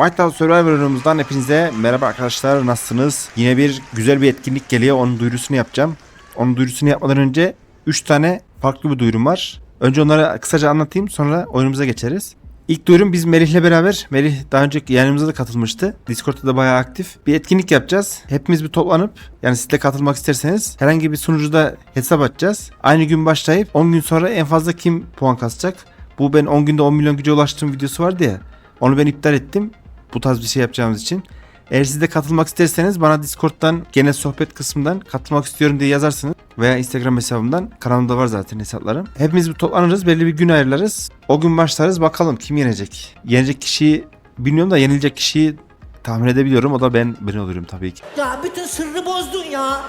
White House Survivor oyunumuzdan hepinize merhaba arkadaşlar nasılsınız? Yine bir güzel bir etkinlik geliyor onun duyurusunu yapacağım. Onun duyurusunu yapmadan önce 3 tane farklı bir duyurum var. Önce onları kısaca anlatayım sonra oyunumuza geçeriz. İlk duyurum biz Melih'le beraber, Melih daha önce yayınımıza da katılmıştı. Discord'da da bayağı aktif. Bir etkinlik yapacağız. Hepimiz bir toplanıp yani siz de katılmak isterseniz herhangi bir sunucuda hesap açacağız. Aynı gün başlayıp 10 gün sonra en fazla kim puan kasacak? Bu ben 10 günde 10 milyon güce ulaştığım videosu vardı ya. Onu ben iptal ettim. Bu tarz bir şey yapacağımız için. Eğer siz de katılmak isterseniz bana Discord'dan genel sohbet kısmından katılmak istiyorum diye yazarsınız. Veya Instagram hesabımdan. Kanalımda var zaten hesaplarım. Hepimiz bir toplanırız. Belli bir gün ayırlarız. O gün başlarız. Bakalım kim yenecek. Yenecek kişiyi bilmiyorum da yenilecek kişiyi tahmin edebiliyorum. O da ben ben olurum tabii ki. Ya bütün sırrı bozdun ya.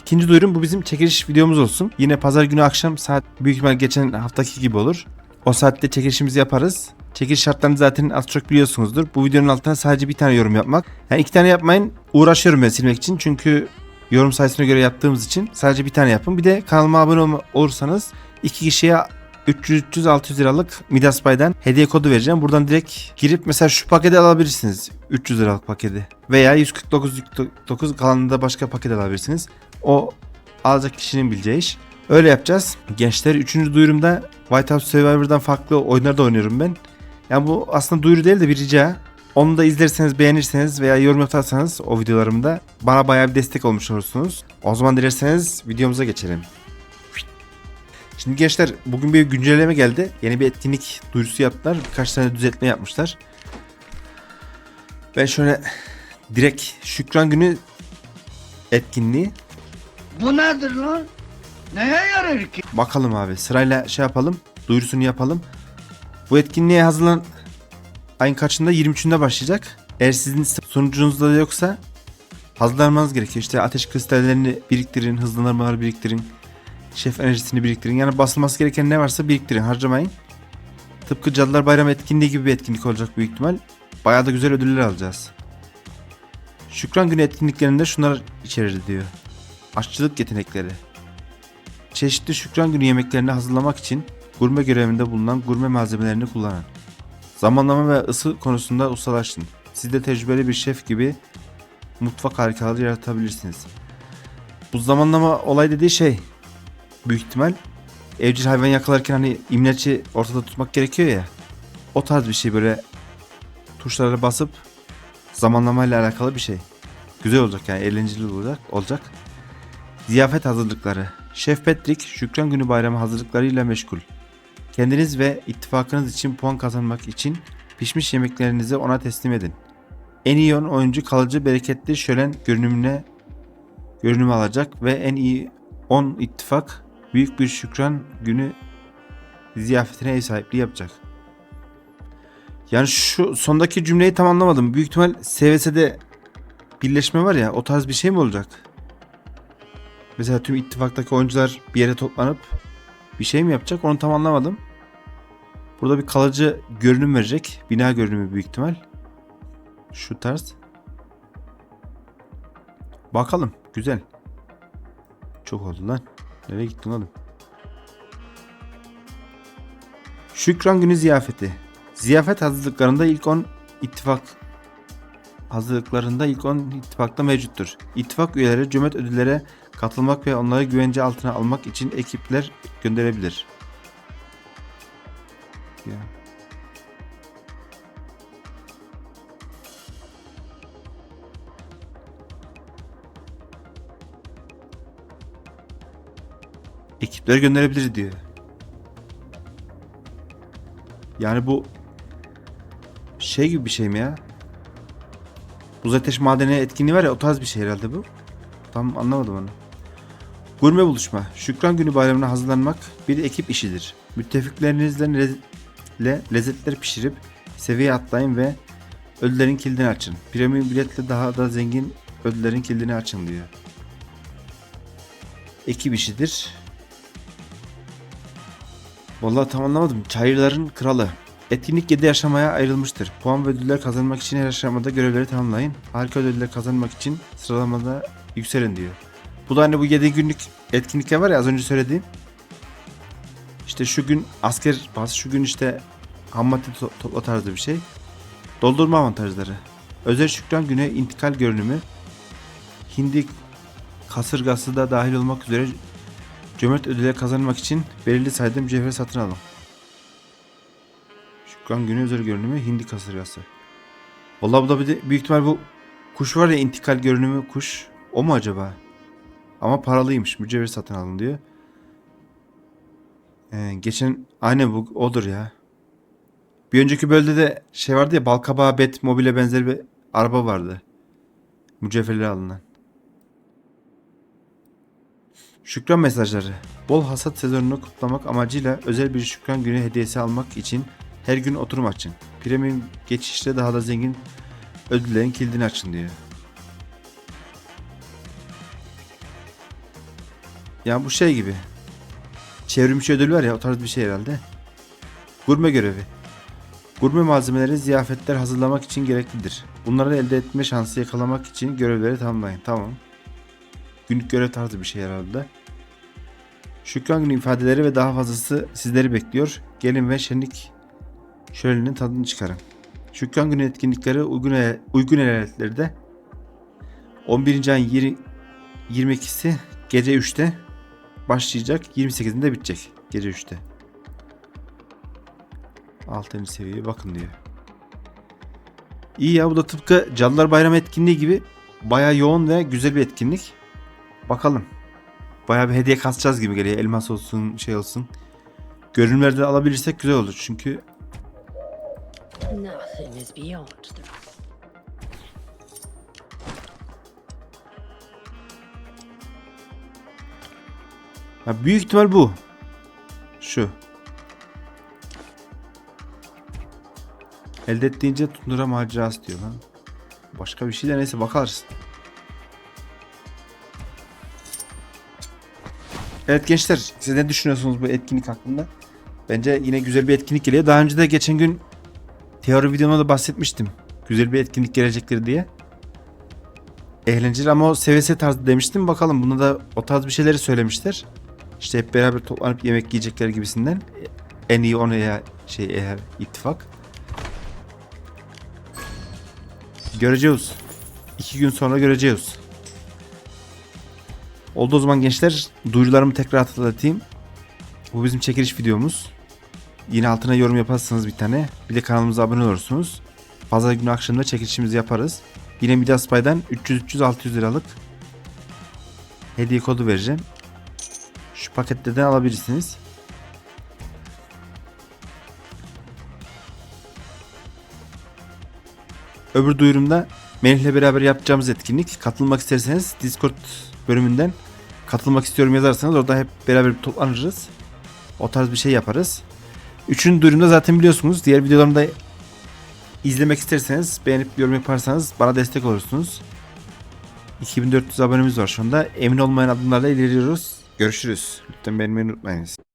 İkinci duyurum bu bizim çekiliş videomuz olsun. Yine pazar günü akşam saat büyük ihtimal geçen haftaki gibi olur. O saatte çekilişimizi yaparız. Çekiliş şartlarını zaten az çok biliyorsunuzdur. Bu videonun altına sadece bir tane yorum yapmak. Yani iki tane yapmayın. Uğraşıyorum ben silmek için. Çünkü yorum sayısına göre yaptığımız için sadece bir tane yapın. Bir de kanalıma abone olursanız iki kişiye 300-600 liralık Midas Bay'dan hediye kodu vereceğim. Buradan direkt girip mesela şu paketi alabilirsiniz. 300 liralık paketi. Veya 149 kalanında başka paket alabilirsiniz. O alacak kişinin bileceği iş. Öyle yapacağız. Gençler 3. duyurumda White House Survivor'dan farklı oyunlar da oynuyorum ben. Yani bu aslında duyuru değil de bir rica. Onu da izlerseniz beğenirseniz veya yorum atarsanız o videolarımda bana bayağı bir destek olmuş olursunuz. O zaman dilerseniz videomuza geçelim. Şimdi gençler bugün bir güncelleme geldi. Yeni bir etkinlik duyurusu yaptılar. Birkaç tane düzeltme yapmışlar. Ben şöyle direkt Şükran Günü etkinliği Bu nedir lan? Neye yarar ki? Bakalım abi sırayla şey yapalım. Duyurusunu yapalım. Bu etkinliğe hazırlan ayın kaçında 23'ünde başlayacak. Eğer sizin sunucunuzda da yoksa hazırlanmanız gerekiyor. İşte ateş kristallerini biriktirin, hızlanmaları biriktirin. Şef enerjisini biriktirin. Yani basılması gereken ne varsa biriktirin, harcamayın. Tıpkı Cadılar Bayramı etkinliği gibi bir etkinlik olacak büyük ihtimal. Bayağı da güzel ödüller alacağız. Şükran Günü etkinliklerinde şunlar içerir diyor. Aşçılık yetenekleri. Çeşitli şükran günü yemeklerini hazırlamak için gurme görevinde bulunan gurme malzemelerini kullanın. Zamanlama ve ısı konusunda ustalaşın. Siz de tecrübeli bir şef gibi mutfak harikaları yaratabilirsiniz. Bu zamanlama olay dediği şey büyük ihtimal evcil hayvan yakalarken hani imleci ortada tutmak gerekiyor ya. O tarz bir şey böyle tuşlara basıp zamanlamayla alakalı bir şey. Güzel olacak yani eğlenceli olacak. olacak. Ziyafet hazırlıkları. Şef Patrick Şükran Günü Bayramı hazırlıklarıyla meşgul. Kendiniz ve ittifakınız için puan kazanmak için pişmiş yemeklerinizi ona teslim edin. En iyi 10 oyuncu kalıcı bereketli şölen görünümüne görünüm alacak ve en iyi 10 ittifak büyük bir şükran günü ziyafetine ev sahipliği yapacak. Yani şu sondaki cümleyi tam anlamadım. Büyük ihtimal SVS'de birleşme var ya o tarz bir şey mi olacak? Mesela tüm ittifaktaki oyuncular bir yere toplanıp bir şey mi yapacak onu tam anlamadım. Burada bir kalıcı görünüm verecek. Bina görünümü büyük ihtimal. Şu tarz. Bakalım. Güzel. Çok oldu lan. Nereye gittin oğlum? Şükran günü ziyafeti. Ziyafet hazırlıklarında ilk 10 ittifak hazırlıklarında ilk 10 ittifakta mevcuttur. İttifak üyeleri cömert ödüllere katılmak ve onları güvence altına almak için ekipler gönderebilir. Ya. Ekipler gönderebilir diyor. Yani bu şey gibi bir şey mi ya? Buz ateş madeni etkinliği var ya o tarz bir şey herhalde bu. Tam anlamadım onu. Gurme buluşma. Şükran günü bayramına hazırlanmak bir ekip işidir. Müttefiklerinizle le- lezzetler pişirip seviye atlayın ve ödüllerin kilidini açın. Premium biletle daha da zengin ödüllerin kilidini açın diyor. Ekip işidir. Vallahi tam anlamadım. Çayırların kralı. Etkinlik 7 aşamaya ayrılmıştır. Puan ve ödüller kazanmak için her aşamada görevleri tamamlayın. Harika ödüller kazanmak için sıralamada yükselin diyor. Bu da hani bu 7 günlük etkinlikler var ya az önce söylediğim. İşte şu gün asker bas, şu gün işte ham madde to- topla tarzı bir şey. Doldurma avantajları. Özel Şükran Günü intikal görünümü. Hindi kasırgası da dahil olmak üzere cömert ödüller kazanmak için belirli sayıda mücevher satın alın. Şükran Günü özel görünümü hindi kasırgası. Vallahi bu da bir de büyük ihtimal bu kuş var ya intikal görünümü kuş. O mu acaba? Ama paralıymış. Mücevher satın alın diyor. Ee, geçen aynı bu odur ya. Bir önceki bölümde de şey vardı ya balkabağı bet mobile benzeri bir araba vardı. Mücevherleri alınan. Şükran mesajları. Bol hasat sezonunu kutlamak amacıyla özel bir şükran günü hediyesi almak için her gün oturum açın. Premium geçişte daha da zengin ödüllerin kilidini açın diyor. Ya bu şey gibi. Çevrimçi ödül var ya o tarz bir şey herhalde. Gurme görevi. Gurme malzemeleri ziyafetler hazırlamak için gereklidir. Bunları elde etme şansı yakalamak için görevleri tamamlayın. Tamam. Günlük görev tarzı bir şey herhalde. Şükran günü ifadeleri ve daha fazlası sizleri bekliyor. Gelin ve şenlik şölenin tadını çıkarın. Şükran günü etkinlikleri uygun, uygun eyaletlerde 11. ayın yiri- 22'si gece 3'te başlayacak. 28'inde bitecek. Gece 3'te. 6. seviyeye bakın diyor. İyi ya bu da tıpkı Cadılar Bayramı etkinliği gibi baya yoğun ve güzel bir etkinlik. Bakalım. Baya bir hediye kasacağız gibi geliyor. Elmas olsun, şey olsun. Görünümlerde alabilirsek güzel olur. Çünkü Nothing is beyond the ha, büyük ihtimal bu. Şu. Elde ettiğince tundura macerası diyor lan. Başka bir şey de neyse bakarız. Evet gençler siz ne düşünüyorsunuz bu etkinlik hakkında? Bence yine güzel bir etkinlik geliyor. Daha önce de geçen gün teori videomda da bahsetmiştim. Güzel bir etkinlik gelecektir diye. Eğlenceli ama o SVS tarzı demiştim. Bakalım bunda da o tarz bir şeyleri söylemişler. İşte hep beraber toplanıp yemek yiyecekler gibisinden. En iyi onu eğer şey eğer ittifak. Göreceğiz. İki gün sonra göreceğiz. Oldu o zaman gençler. Duyurularımı tekrar hatırlatayım. Bu bizim çekiliş videomuz. Yine altına yorum yaparsanız bir tane. Bir de kanalımıza abone olursunuz. Pazar günü akşamında çekilişimizi yaparız. Yine Midas Pay'dan 300-300-600 liralık hediye kodu vereceğim. Şu paketlerden alabilirsiniz. Öbür duyurumda Melih'le beraber yapacağımız etkinlik. Katılmak isterseniz Discord bölümünden katılmak istiyorum yazarsanız orada hep beraber toplanırız. O tarz bir şey yaparız. Üçüncü duyurumda zaten biliyorsunuz. Diğer videolarımı da izlemek isterseniz beğenip yorum yaparsanız bana destek olursunuz. 2400 abonemiz var şu anda. Emin olmayan adımlarla ilerliyoruz. Görüşürüz. Lütfen beğenmeyi unutmayınız.